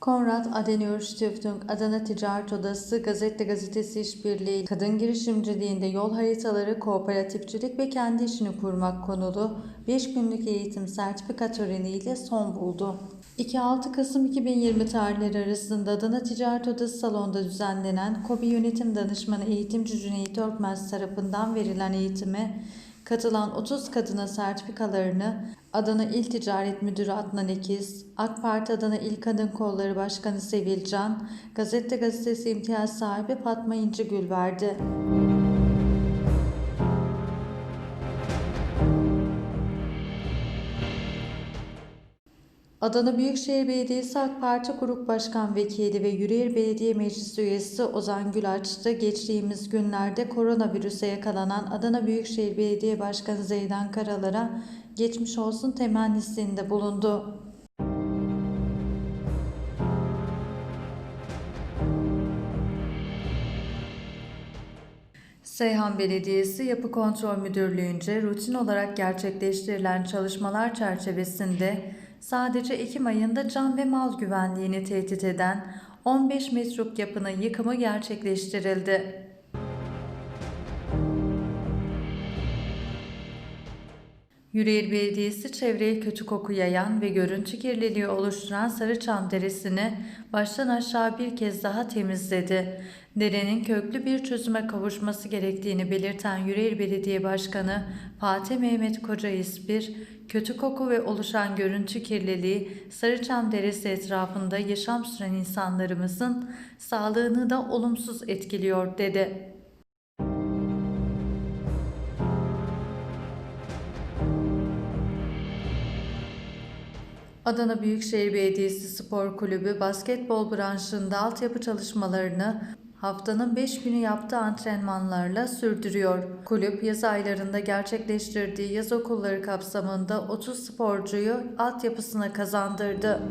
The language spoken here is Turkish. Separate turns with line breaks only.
Konrad Adenauer Stiftung, Adana Ticaret Odası, Gazete Gazetesi İşbirliği, Kadın Girişimciliğinde Yol Haritaları, Kooperatifçilik ve Kendi İşini Kurmak konulu 5 günlük eğitim sertifika töreniyle son buldu. 2-6 Kasım 2020 tarihleri arasında Adana Ticaret Odası salonunda düzenlenen KOBİ Yönetim Danışmanı Eğitimci Cüneyt Örkmez tarafından verilen eğitime Katılan 30 kadına sertifikalarını Adana İl Ticaret Müdürü Adnan Ekiz, AK Parti Adana İl Kadın Kolları Başkanı Sevil Can, Gazete Gazetesi imtiyaz sahibi Fatma İncigül verdi. Adana Büyükşehir Belediyesi AK Parti Grup Başkan Vekili ve Yüreğir Belediye Meclisi Üyesi Ozan Gülaç da geçtiğimiz günlerde koronavirüse yakalanan Adana Büyükşehir Belediye Başkanı Zeydan Karalar'a geçmiş olsun temennisinde bulundu. Seyhan Belediyesi Yapı Kontrol Müdürlüğü'nce rutin olarak gerçekleştirilen çalışmalar çerçevesinde sadece Ekim ayında can ve mal güvenliğini tehdit eden 15 metruk yapının yıkımı gerçekleştirildi. Yüreğir Belediyesi çevreye kötü koku yayan ve görüntü kirliliği oluşturan Sarıçam Deresi'ni baştan aşağı bir kez daha temizledi. Derenin köklü bir çözüme kavuşması gerektiğini belirten Yüreğir Belediye Başkanı Fatih Mehmet Koca İspir, kötü koku ve oluşan görüntü kirliliği Sarıçam Deresi etrafında yaşam süren insanlarımızın sağlığını da olumsuz etkiliyor dedi. Adana Büyükşehir Belediyesi Spor Kulübü basketbol branşında altyapı çalışmalarını haftanın 5 günü yaptığı antrenmanlarla sürdürüyor. Kulüp yaz aylarında gerçekleştirdiği yaz okulları kapsamında 30 sporcuyu altyapısına kazandırdı.